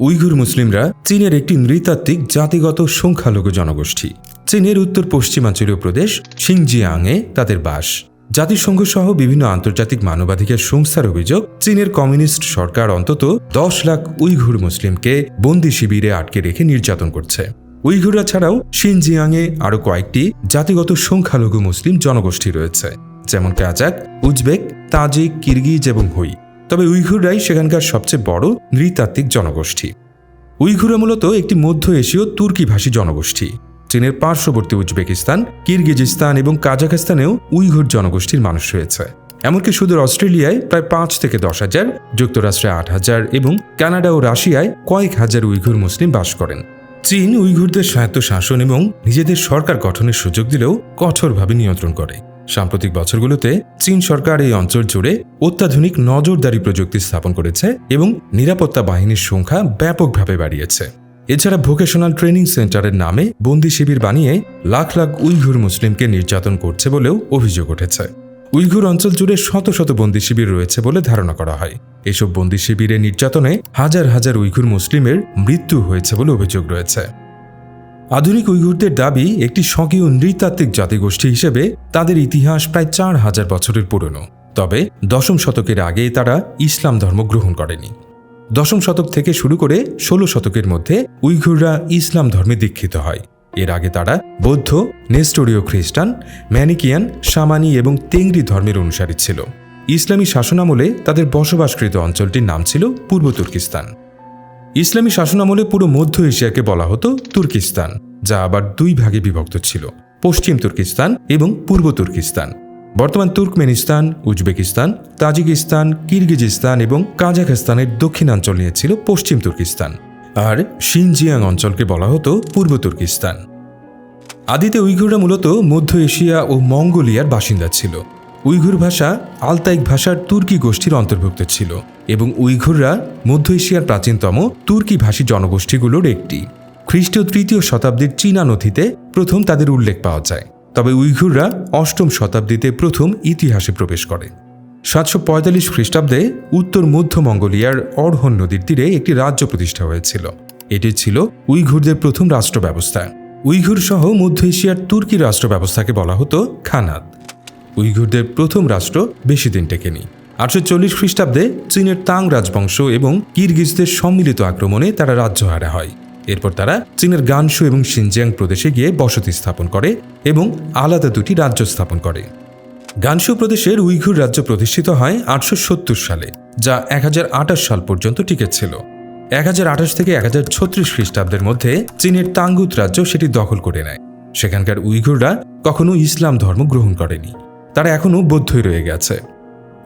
Uyghur মুসলিমরা চীনের একটি নৃতাত্ত্বিক জাতিগত সংখ্যালঘু জনগোষ্ঠী। চীনের উত্তর পশ্চিমাঞ্চলীয় প্রদেশ সিংজিয়াংয়ে তাদের বাস। জাতিসংঘ সহ বিভিন্ন আন্তর্জাতিক মানবাধিকার সংস্থার অভিযোগ, চীনের কমিউনিস্ট সরকার অন্তত দশ লাখ উইঘুর মুসলিমকে বন্দি শিবিরে আটকে রেখে নির্যাতন করছে। উইঘুররা ছাড়াও সিনজিয়াংয়ে আরও কয়েকটি জাতিগত সংখ্যালঘু মুসলিম জনগোষ্ঠী রয়েছে। যেমন কাজাক উজবেক, তাজিক, কিরগিজ এবং হুই। তবে উইঘুররাই সেখানকার সবচেয়ে বড় নৃতাত্ত্বিক জনগোষ্ঠী। উইঘুরা মূলত একটি মধ্য এশীয় তুর্কিভাষী জনগোষ্ঠী। চীনের পার্শ্ববর্তী উজবেকিস্তান, কিরগিজিস্তান এবং কাজাখস্তানেও উইঘুর জনগোষ্ঠীর মানুষ রয়েছে। এমনকি সুদূর অস্ট্রেলিয়ায় প্রায় পাঁচ থেকে দশ হাজার, যুক্তরাষ্ট্রে আট হাজার এবং কানাডা ও রাশিয়ায় কয়েক হাজার উইঘুর মুসলিম বাস করেন। চীন উইঘুরদের স্বায়ত্ত শাসন এবং নিজেদের সরকার গঠনের সুযোগ দিলেও কঠোরভাবে নিয়ন্ত্রণ করে। সাম্প্রতিক বছরগুলোতে চীন সরকার এই অঞ্চল জুড়ে অত্যাধুনিক নজরদারি প্রযুক্তি স্থাপন করেছে এবং নিরাপত্তা বাহিনীর সংখ্যা ব্যাপকভাবে বাড়িয়েছে। এছাড়া ভোকেশনাল ট্রেনিং সেন্টারের নামে বন্দি শিবির বানিয়ে লাখ লাখ উইঘুর মুসলিমকে নির্যাতন করছে বলেও অভিযোগ উঠেছে। উইঘুর অঞ্চল জুড়ে শত শত বন্দি শিবির রয়েছে বলে ধারণা করা হয়। এসব বন্দি শিবিরে নির্যাতনে হাজার হাজার উইঘুর মুসলিমের মৃত্যু হয়েছে বলে অভিযোগ রয়েছে। আধুনিক উইঘুরদের দাবি, একটি স্বকীয় নৃতাত্ত্বিক জাতিগোষ্ঠী হিসেবে তাদের ইতিহাস প্রায় চার হাজার বছরের পুরনো। তবে দশম শতকের আগে তারা ইসলাম ধর্ম গ্রহণ করেনি। দশম শতক থেকে শুরু করে ষোলো শতকের মধ্যে উইঘুররা ইসলাম ধর্মে দীক্ষিত হয়। এর আগে তারা বৌদ্ধ, নেস্টোরীয় খ্রিস্টান, ম্যানিকিয়ান, সামানি এবং তেংরি ধর্মের অনুসারী ছিল। ইসলামী শাসনামলে তাদের বসবাসকৃত অঞ্চলটির নাম ছিল পূর্ব তুর্কিস্তান। ইসলামী শাসনামলে পুরো মধ্য এশিয়াকে বলা হতো তুর্কিস্তান, যা আবার দুই ভাগে বিভক্ত ছিল, পশ্চিম তুর্কিস্তান এবং পূর্ব তুর্কিস্তান। বর্তমান তুর্কমেনিস্তান, উজবেকিস্তান, তাজিকিস্তান, কিরগিজিস্তান এবং কাজাখস্তানের দক্ষিণাঞ্চল নিয়ে ছিল পশ্চিম তুর্কিস্তান, আর শিনজিয়াং অঞ্চলকে বলা হতো পূর্ব তুর্কিস্তান। আদিতে উইঘুররা মূলত মধ্য এশিয়া ও মঙ্গোলিয়ার বাসিন্দা ছিল। উইঘুর ভাষা আলতাইক ভাষার তুর্কি গোষ্ঠীর অন্তর্ভুক্ত ছিল এবং উইঘুররা মধ্য এশিয়ার প্রাচীনতম তুর্কি ভাষী জনগোষ্ঠীগুলোর একটি। খ্রিস্টীয় তৃতীয় শতাব্দীর চীনা নথিতে প্রথম তাদের উল্লেখ পাওয়া যায়। তবে উইঘুররা অষ্টম শতাব্দীতে প্রথম ইতিহাসে প্রবেশ করে। সাতশো পঁয়তাল্লিশ খ্রিস্টাব্দে উত্তর মধ্য মঙ্গোলিয়ার অর্হন নদীর তীরে একটি রাজ্য প্রতিষ্ঠা হয়েছিল। এটি ছিল উইঘুরদের প্রথম রাষ্ট্র ব্যবস্থা উইঘুর সহ মধ্য এশিয়ার তুর্কি রাষ্ট্র ব্যবস্থাকে বলা হতো খানাত। উইঘুরদের প্রথম রাষ্ট্র বেশি দিন টেকেনি। আটশো চল্লিশ খ্রিস্টাব্দে চীনের তাং রাজবংশ এবং কিরগিজদের সম্মিলিত আক্রমণে তারা রাজ্য হারা হয়। এরপর তারা চীনের গানসু এবং সিনজিয়াং প্রদেশে গিয়ে বসতি স্থাপন করে এবং আলাদা দুটি রাজ্য স্থাপন করে। গানসু প্রদেশের উইঘুর রাজ্য প্রতিষ্ঠিত হয় আটশো সত্তর সালে, যা এক হাজার আঠাশ সাল পর্যন্ত টিকেছিল এক হাজার আঠাশ থেকে এক হাজার ছত্রিশ খ্রিস্টাব্দের মধ্যে চীনের তাঙ্গুত রাজ্য সেটি দখল করে নেয়। সেখানকার উইঘুররা কখনো ইসলাম ধর্ম গ্রহণ করেনি। তারা এখনও বৌদ্ধই রয়ে গেছে।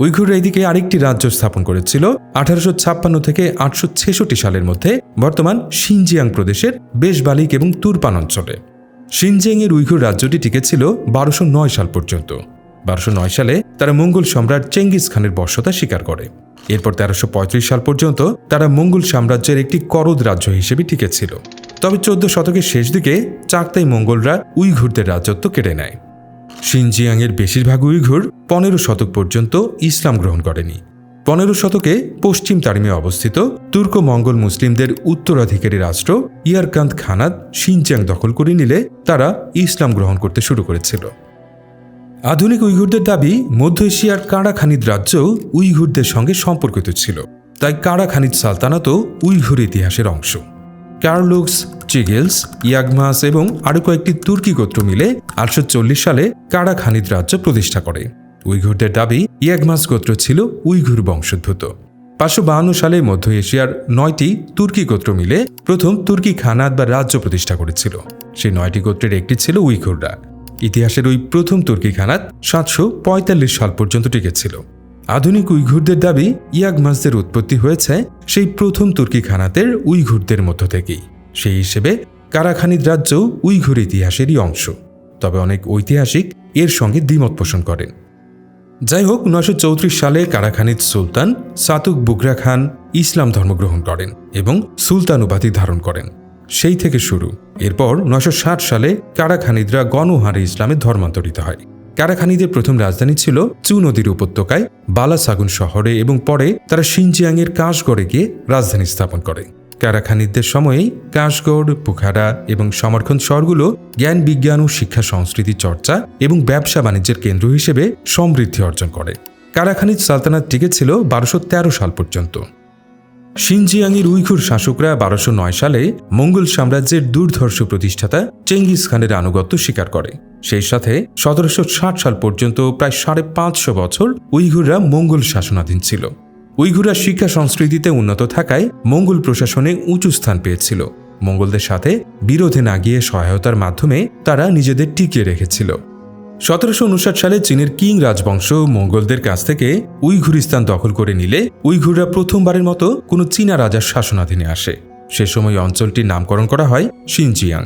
উইঘুররা এদিকে আরেকটি রাজ্য স্থাপন করেছিল আঠারোশো ছাপ্পান্ন থেকে আটশো ছেষট্টি সালের মধ্যে, বর্তমান সিনজিয়াং প্রদেশের বেশবালিক এবং তুরপান অঞ্চলে। সিনজিয়াংয়ের উইঘুর রাজ্যটি টিকেছিল বারোশো নয় সাল পর্যন্ত। বারোশো নয় সালে তারা মঙ্গল সম্রাট চেঙ্গিস খানের বর্ষতা স্বীকার করে। এরপর তেরোশো সাল পর্যন্ত তারা মঙ্গল সাম্রাজ্যের একটি করদ রাজ্য হিসেবে টিকেছিল। তবে চোদ্দ শতকের শেষ দিকে চাকতাই মঙ্গলরা উইঘুরদের রাজত্ব কেড়ে নেয়। সিনজিয়াংয়ের বেশিরভাগ উইঘুর পনেরো শতক পর্যন্ত ইসলাম গ্রহণ করেনি। পনেরো শতকে পশ্চিম তারিমে অবস্থিত তুর্ক মঙ্গল মুসলিমদের উত্তরাধিকারী রাষ্ট্র ইয়ারকান্ত খানাত সিনজিয়াং দখল করে নিলে তারা ইসলাম গ্রহণ করতে শুরু করেছিল। আধুনিক উইঘুরদের দাবি, মধ্য এশিয়ার কারাখানিদ রাজ্য উইঘুরদের সঙ্গে সম্পর্কিত ছিল, তাই কারাখানিদ সালতানাতও উইঘুর ইতিহাসের অংশ। কার্লুক্স, চিগেলস, ইয়াগমাস এবং আরও কয়েকটি তুর্কি গোত্র মিলে আটশো চল্লিশ সালে কারা কারাখানিদ রাজ্য প্রতিষ্ঠা করে। উইঘুরদের দাবি, ইয়াগমাস গোত্র ছিল উইঘুর বংশোদ্ভূত। পাঁচশো বাহান্ন সালে মধ্য এশিয়ার নয়টি তুর্কি গোত্র মিলে প্রথম তুর্কি খানাত বা রাজ্য প্রতিষ্ঠা করেছিল। সেই নয়টি গোত্রের একটি ছিল উইঘুররা। ইতিহাসের ওই প্রথম তুর্কি খানাত সাতশো পঁয়তাল্লিশ সাল পর্যন্ত টিকেছিল আধুনিক উইঘুরদের দাবি ইয়াগমাসদের উৎপত্তি হয়েছে সেই প্রথম তুর্কি খানাতের উইঘুরদের মধ্য থেকেই। সেই হিসেবে কারাখানিদ রাজ্য উইঘুর ইতিহাসেরই অংশ। তবে অনেক ঐতিহাসিক এর সঙ্গে দ্বিমত পোষণ করেন। যাই হোক চৌত্রিশ সালে কারাখানিদ সুলতান সাতুক বুগরা খান ইসলাম ধর্ম গ্রহণ করেন এবং সুলতান উপাধি ধারণ করেন। সেই থেকে শুরু। এরপর নশো ষাট সালে কারাখানিদরা গণহারে ইসলামে ধর্মান্তরিত হয়। কারাখানিদের প্রথম রাজধানী ছিল চু নদীর উপত্যকায়, বালাসাগুন শহরে এবং পরে তারা সিনজিয়াংয়ের কাশগড়ে গিয়ে রাজধানী স্থাপন করে। কারাখানিদের সময়েই কাশগড় বুখারা এবং সমরখন্দ শহরগুলো জ্ঞান, বিজ্ঞান ও শিক্ষা সংস্কৃতি চর্চা এবং ব্যবসা বাণিজ্যের কেন্দ্র হিসেবে সমৃদ্ধি অর্জন করে। কারাখানিজ সালতানাত টিকে ছিল বারোশো সাল পর্যন্ত। সিনজিয়াংয়ের উইঘুর শাসকরা বারোশো নয় সালে মঙ্গল সাম্রাজ্যের দুর্ধর্ষ প্রতিষ্ঠাতা চেঙ্গিস খানের আনুগত্য স্বীকার করে। সেই সাথে সতেরোশো ষাট সাল পর্যন্ত প্রায় সাড়ে পাঁচশো বছর উইঘুররা মঙ্গল শাসনাধীন ছিল। উইঘুররা শিক্ষা সংস্কৃতিতে উন্নত থাকায় মঙ্গল প্রশাসনে উঁচু স্থান পেয়েছিল। মঙ্গলদের সাথে বিরোধে না গিয়ে সহায়তার মাধ্যমে তারা নিজেদের টিকিয়ে রেখেছিল। সতেরোশো উনষাট সালে চীনের কিং রাজবংশ মঙ্গলদের কাছ থেকে উইঘুরিস্তান দখল করে নিলে উইঘুররা প্রথমবারের মতো কোনো চীনা রাজার শাসনাধীনে আসে। সে সময় অঞ্চলটির নামকরণ করা হয় সিনজিয়াং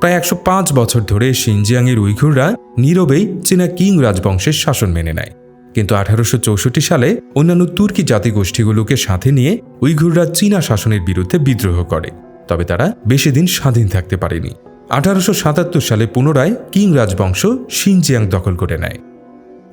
প্রায় একশো পাঁচ বছর ধরে সিনজিয়াংয়ের উইঘুররা নীরবেই চীনা কিং রাজবংশের শাসন মেনে নেয়। কিন্তু আঠারোশো চৌষট্টি সালে অন্যান্য তুর্কি জাতিগোষ্ঠীগুলোকে সাথে নিয়ে উইঘুররা চীনা শাসনের বিরুদ্ধে বিদ্রোহ করে, তবে তারা বেশি দিন স্বাধীন থাকতে পারেনি। আঠারোশো সাতাত্তর সালে পুনরায় কিং রাজবংশ সিনজিয়াং দখল করে নেয়।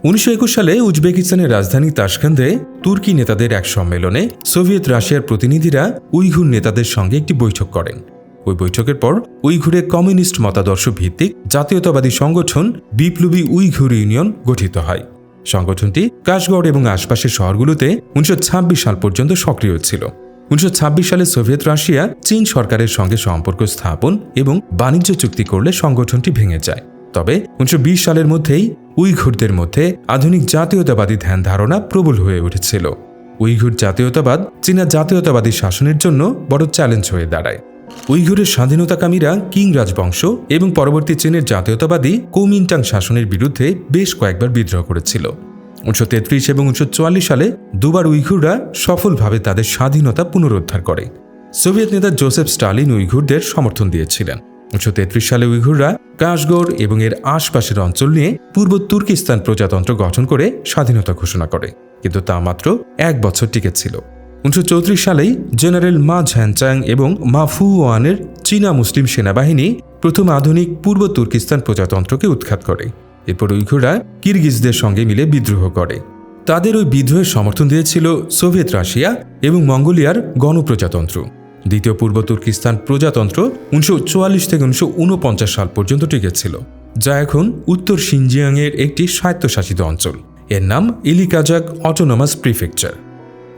উনিশশো একুশ সালে উজবেকিস্তানের রাজধানী তাসখান্দে তুর্কি নেতাদের এক সম্মেলনে সোভিয়েত রাশিয়ার প্রতিনিধিরা উইঘুর নেতাদের সঙ্গে একটি বৈঠক করেন। ওই বৈঠকের পর উইঘুরে কমিউনিস্ট মতাদর্শ ভিত্তিক জাতীয়তাবাদী সংগঠন বিপ্লবী উইঘুর ইউনিয়ন গঠিত হয়। সংগঠনটি কাশগড় এবং আশপাশের শহরগুলোতে উনিশশো ছাব্বিশ সাল পর্যন্ত সক্রিয় ছিল। উনিশশো ছাব্বিশ সালে সোভিয়েত রাশিয়া চীন সরকারের সঙ্গে সম্পর্ক স্থাপন এবং বাণিজ্য চুক্তি করলে সংগঠনটি ভেঙে যায়। তবে উনিশশো বিশ সালের মধ্যেই উইঘুরদের মধ্যে আধুনিক জাতীয়তাবাদী ধ্যান ধারণা প্রবল হয়ে উঠেছিল। উইঘুর জাতীয়তাবাদ চীনা জাতীয়তাবাদী শাসনের জন্য বড় চ্যালেঞ্জ হয়ে দাঁড়ায়। উইঘুরের স্বাধীনতাকামীরা কিং রাজবংশ এবং পরবর্তী চীনের জাতীয়তাবাদী কৌমিনটাং শাসনের বিরুদ্ধে বেশ কয়েকবার বিদ্রোহ করেছিল। উনিশশো তেত্রিশ এবং উনিশশো চুয়াল্লিশ সালে দুবার উইঘুররা সফলভাবে তাদের স্বাধীনতা পুনরুদ্ধার করে। সোভিয়েত নেতা জোসেফ স্টালিন উইঘুরদের সমর্থন দিয়েছিলেন। উনিশশো তেত্রিশ সালে উইঘুররা কাশগড় এবং এর আশপাশের অঞ্চল নিয়ে পূর্ব তুর্কিস্তান প্রজাতন্ত্র গঠন করে স্বাধীনতা ঘোষণা করে, কিন্তু তা মাত্র এক বছর টিকেছিল উনিশশো চৌত্রিশ সালেই জেনারেল মা ঝ্যানচাং এবং মা ফুওয়ানের চীনা মুসলিম সেনাবাহিনী প্রথম আধুনিক পূর্ব তুর্কিস্তান প্রজাতন্ত্রকে উৎখাত করে। এরপর উইঘুররা কিরগিজদের সঙ্গে মিলে বিদ্রোহ করে। তাদের ওই বিদ্রোহের সমর্থন দিয়েছিল সোভিয়েত রাশিয়া এবং মঙ্গোলিয়ার গণপ্রজাতন্ত্র। দ্বিতীয় পূর্ব তুর্কিস্তান প্রজাতন্ত্র উনিশশো চুয়াল্লিশ থেকে উনিশশো ঊনপঞ্চাশ সাল পর্যন্ত টিকেছিল, যা এখন উত্তর সিনজিয়াংয়ের একটি স্বায়ত্তশাসিত অঞ্চল। এর নাম ইলিকাজাক অটোনমাস প্রিফেকচার।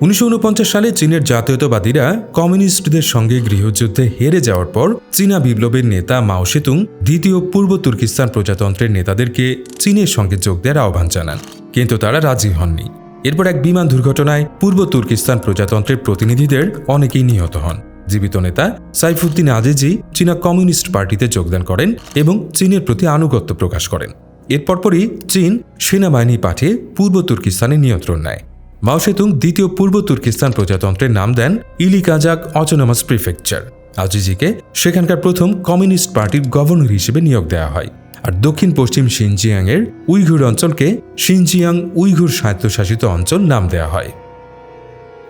উনিশশো সালে চীনের জাতীয়তাবাদীরা কমিউনিস্টদের সঙ্গে গৃহযুদ্ধে হেরে যাওয়ার পর চীনা বিপ্লবের নেতা মাও সেতুং দ্বিতীয় পূর্ব তুর্কিস্তান প্রজাতন্ত্রের নেতাদেরকে চীনের সঙ্গে যোগ দেওয়ার আহ্বান জানান। কিন্তু তারা রাজি হননি। এরপর এক বিমান দুর্ঘটনায় পূর্ব তুর্কিস্তান প্রজাতন্ত্রের প্রতিনিধিদের অনেকেই নিহত হন। জীবিত নেতা সাইফুদ্দিন আজেজি চীনা কমিউনিস্ট পার্টিতে যোগদান করেন এবং চীনের প্রতি আনুগত্য প্রকাশ করেন। এর পরপরই চীন সেনাবাহিনী পাঠিয়ে পূর্ব তুর্কিস্তানে নিয়ন্ত্রণ নেয়। মাও সেতুং দ্বিতীয় পূর্ব তুর্কিস্তান প্রজাতন্ত্রের নাম দেন ইলিকাজাক অটোনমাস প্রিফেকচার। আজিজিকে সেখানকার প্রথম কমিউনিস্ট পার্টির গভর্নর হিসেবে নিয়োগ দেওয়া হয়। আর দক্ষিণ পশ্চিম সিনজিয়াংয়ের উইঘুর অঞ্চলকে সিনজিয়াং উইঘুর স্বায়ত্তশাসিত অঞ্চল নাম দেওয়া হয়।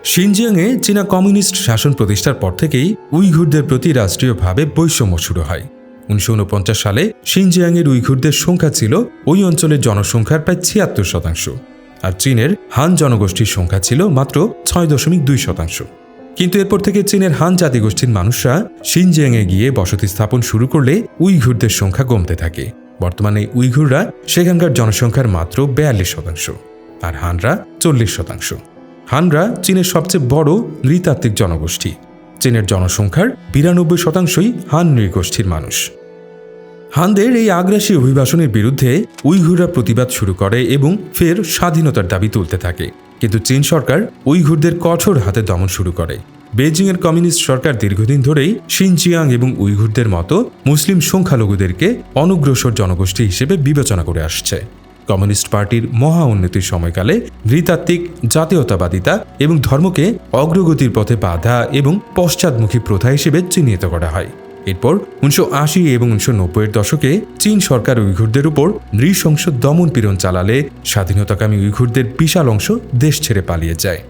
সিনজিয়াংয়ে চীনা কমিউনিস্ট শাসন প্রতিষ্ঠার পর থেকেই উইঘুরদের প্রতি রাষ্ট্রীয়ভাবে বৈষম্য শুরু হয়। উনিশশো উনপঞ্চাশ সালে সিনজিয়াংয়ের উইঘুরদের সংখ্যা ছিল ওই অঞ্চলের জনসংখ্যার প্রায় ছিয়াত্তর শতাংশ। আর চীনের হান জনগোষ্ঠীর সংখ্যা ছিল মাত্র ছয় দশমিক দুই শতাংশ। কিন্তু এরপর থেকে চীনের হান জাতিগোষ্ঠীর মানুষরা সিনজিয়াংয়ে গিয়ে বসতি স্থাপন শুরু করলে উইঘুরদের সংখ্যা কমতে থাকে। বর্তমানে উইঘুররা সেখানকার জনসংখ্যার মাত্র বেয়াল্লিশ শতাংশ আর হানরা চল্লিশ শতাংশ। হানরা চীনের সবচেয়ে বড় নৃতাত্ত্বিক জনগোষ্ঠী। চীনের জনসংখ্যার বিরানব্বই শতাংশই হান নৃগোষ্ঠীর মানুষ। হানদের এই আগ্রাসী অভিবাসনের বিরুদ্ধে উইঘুররা প্রতিবাদ শুরু করে এবং ফের স্বাধীনতার দাবি তুলতে থাকে। কিন্তু চীন সরকার উইঘুরদের কঠোর হাতে দমন শুরু করে। বেজিংয়ের কমিউনিস্ট সরকার দীর্ঘদিন ধরেই সিনচিয়াং এবং উইঘুরদের মতো মুসলিম সংখ্যালঘুদেরকে অনগ্রসর জনগোষ্ঠী হিসেবে বিবেচনা করে আসছে। কমিউনিস্ট পার্টির মহা উন্নতির সময়কালে নৃতাত্ত্বিক, জাতীয়তাবাদিতা এবং ধর্মকে অগ্রগতির পথে বাধা এবং পশ্চাদমুখী প্রথা হিসেবে চিহ্নিত করা হয়। এরপর উনিশশো আশি এবং উনিশশো নব্বইয়ের দশকে চীন সরকার উইঘুরদের উপর নৃশংস দমন পীড়ন চালালে স্বাধীনতাকামী উইঘুরদের বিশাল অংশ দেশ ছেড়ে পালিয়ে যায়।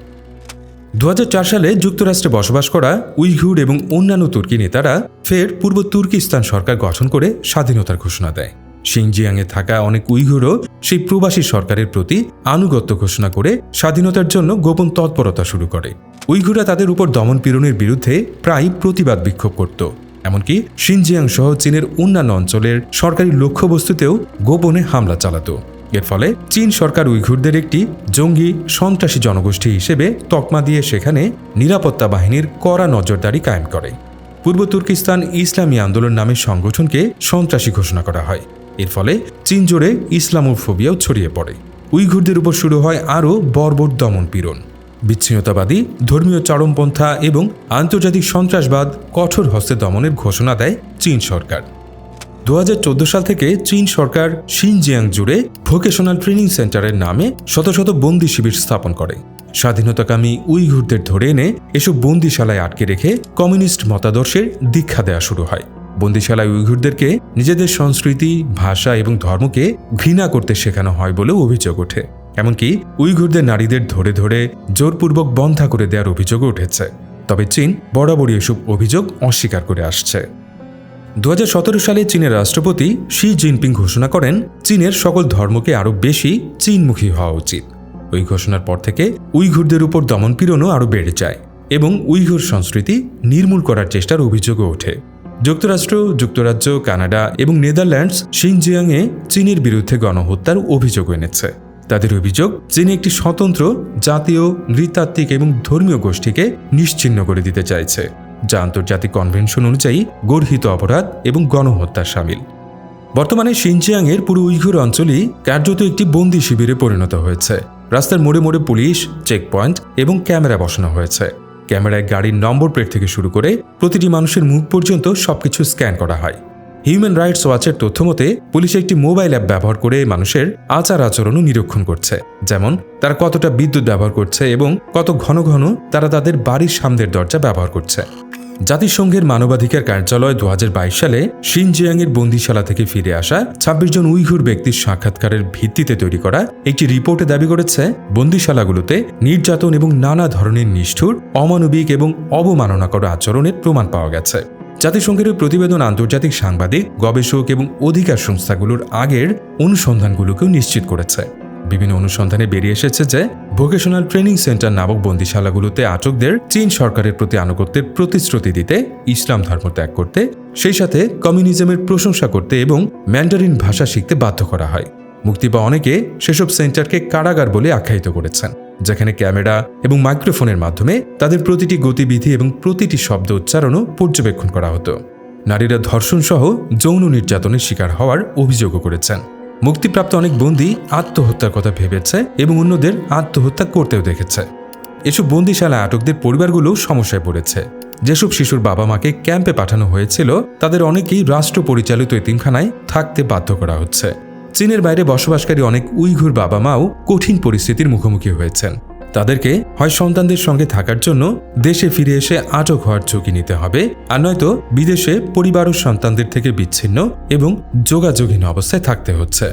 দু হাজার চার সালে যুক্তরাষ্ট্রে বসবাস করা উইঘুর এবং অন্যান্য তুর্কি নেতারা ফের পূর্ব তুর্কিস্তান সরকার গঠন করে স্বাধীনতার ঘোষণা দেয়। সিংজিয়াংয়ে থাকা অনেক উইঘুরও সেই প্রবাসী সরকারের প্রতি আনুগত্য ঘোষণা করে স্বাধীনতার জন্য গোপন তৎপরতা শুরু করে। উইঘুররা তাদের উপর দমন পীড়নের বিরুদ্ধে প্রায় প্রতিবাদ বিক্ষোভ করত। এমনকি সিনজিয়াং সহ চীনের অন্যান্য অঞ্চলের সরকারি লক্ষ্যবস্তুতেও গোপনে হামলা চালাত। এর ফলে চীন সরকার উইঘুরদের একটি জঙ্গি সন্ত্রাসী জনগোষ্ঠী হিসেবে তকমা দিয়ে সেখানে নিরাপত্তা বাহিনীর কড়া নজরদারি কায়েম করে। পূর্ব তুর্কিস্তান ইসলামী আন্দোলন নামে সংগঠনকে সন্ত্রাসী ঘোষণা করা হয়। এর ফলে চীন জুড়ে ইসলামোফোবিয়াও ছড়িয়ে পড়ে। উইঘুরদের উপর শুরু হয় আরও বর্বর দমন পীড়ন। বিচ্ছিন্নতাবাদী, ধর্মীয় চরমপন্থা এবং আন্তর্জাতিক সন্ত্রাসবাদ কঠোর হস্তে দমনের ঘোষণা দেয় চীন সরকার। দু হাজার চোদ্দ সাল থেকে চীন সরকার শিনজিয়াং জুড়ে ভোকেশনাল ট্রেনিং সেন্টারের নামে শত শত বন্দি শিবির স্থাপন করে। স্বাধীনতাকামী উইঘুরদের ধরে এনে এসব বন্দিশালায় আটকে রেখে কমিউনিস্ট মতাদর্শের দীক্ষা দেওয়া শুরু হয়। বন্দিশালায় উইঘুরদেরকে নিজেদের সংস্কৃতি, ভাষা এবং ধর্মকে ঘৃণা করতে শেখানো হয় বলেও অভিযোগ ওঠে। এমনকি উইঘুরদের নারীদের ধরে ধরে জোরপূর্বক বন্ধা করে দেওয়ার অভিযোগও উঠেছে। তবে চীন বরাবরই এসব অভিযোগ অস্বীকার করে আসছে। দু হাজার সতেরো সালে চীনের রাষ্ট্রপতি শি জিনপিং ঘোষণা করেন, চীনের সকল ধর্মকে আরও বেশি চীনমুখী হওয়া উচিত। ওই ঘোষণার পর থেকে উইঘুরদের উপর দমনপীড়নও আরও বেড়ে যায় এবং উইঘুর সংস্কৃতি নির্মূল করার চেষ্টার অভিযোগও ওঠে। যুক্তরাষ্ট্র, যুক্তরাজ্য, কানাডা এবং নেদারল্যান্ডস, শিনজিয়াংয়ে চীনের বিরুদ্ধে গণহত্যার অভিযোগ এনেছে। তাদের অভিযোগ চীন একটি স্বতন্ত্র, জাতীয়, নৃতাত্ত্বিক এবং ধর্মীয় গোষ্ঠীকে নিশ্চিহ্ন করে দিতে চাইছে, যা আন্তর্জাতিক কনভেনশন অনুযায়ী গর্হিত অপরাধ এবং গণহত্যার সামিল। বর্তমানে সিনজিয়াংয়ের পুরো উইঘুর অঞ্চলই কার্যত একটি বন্দি শিবিরে পরিণত হয়েছে। রাস্তার মোড়ে মোড়ে পুলিশ চেকপয়েন্ট এবং ক্যামেরা বসানো হয়েছে। ক্যামেরায় গাড়ির নম্বর প্লেট থেকে শুরু করে প্রতিটি মানুষের মুখ পর্যন্ত সবকিছু স্ক্যান করা হয়। হিউম্যান রাইটস ওয়াচের তথ্য মতে পুলিশ একটি মোবাইল অ্যাপ ব্যবহার করে মানুষের আচার আচরণও নিরীক্ষণ করছে। যেমন, তারা কতটা বিদ্যুৎ ব্যবহার করছে এবং কত ঘন ঘন তারা তাদের বাড়ির সামনের দরজা ব্যবহার করছে। জাতিসংঘের মানবাধিকার কার্যালয় দু হাজার বাইশ সালে শিনজিয়াংয়ের বন্দিশালা থেকে ফিরে আসা ২৬ জন উইঘুর ব্যক্তির সাক্ষাৎকারের ভিত্তিতে তৈরি করা একটি রিপোর্টে দাবি করেছে, বন্দিশালাগুলোতে নির্যাতন এবং নানা ধরনের নিষ্ঠুর, অমানবিক এবং অবমাননাকর আচরণের প্রমাণ পাওয়া গেছে। জাতিসংঘের প্রতিবেদন আন্তর্জাতিক সাংবাদিক, গবেষক এবং অধিকার সংস্থাগুলোর আগের অনুসন্ধানগুলোকেও নিশ্চিত করেছে। বিভিন্ন অনুসন্ধানে বেরিয়ে এসেছে যে, ভোকেশনাল ট্রেনিং সেন্টার নামক বন্দিশালাগুলোতে আটকদের চীন সরকারের প্রতি আনুগত্যের প্রতিশ্রুতি দিতে, ইসলাম ধর্ম ত্যাগ করতে, সেই সাথে কমিউনিজমের প্রশংসা করতে এবং ম্যান্ডারিন ভাষা শিখতে বাধ্য করা হয়। মুক্তি পাওয়া অনেকে সেসব সেন্টারকে কারাগার বলে আখ্যায়িত করেছেন। যেখানে ক্যামেরা এবং মাইক্রোফোনের মাধ্যমে তাদের প্রতিটি গতিবিধি এবং প্রতিটি শব্দ উচ্চারণও পর্যবেক্ষণ করা হতো। নারীরা ধর্ষণ সহ যৌন নির্যাতনের শিকার হওয়ার অভিযোগও করেছেন। মুক্তিপ্রাপ্ত অনেক বন্দী আত্মহত্যার কথা ভেবেছে এবং অন্যদের আত্মহত্যা করতেও দেখেছে। এসব বন্দিশালা আটকদের পরিবারগুলো সমস্যায় পড়েছে। যেসব শিশুর বাবা মাকে ক্যাম্পে পাঠানো হয়েছিল, তাদের অনেকেই রাষ্ট্র পরিচালিত এতিমখানায় থাকতে বাধ্য করা হচ্ছে। চীনের বাইরে বসবাসকারী অনেক উইঘুর বাবা মাও কঠিন পরিস্থিতির মুখোমুখি হয়েছেন। তাদেরকে হয় সন্তানদের সঙ্গে থাকার জন্য দেশে ফিরে এসে আটক হওয়ার ঝুঁকি নিতে হবে, আর নয়তো বিদেশে পরিবার ও সন্তানদের থেকে বিচ্ছিন্ন এবং যোগাযোগহীন অবস্থায় থাকতে হচ্ছে।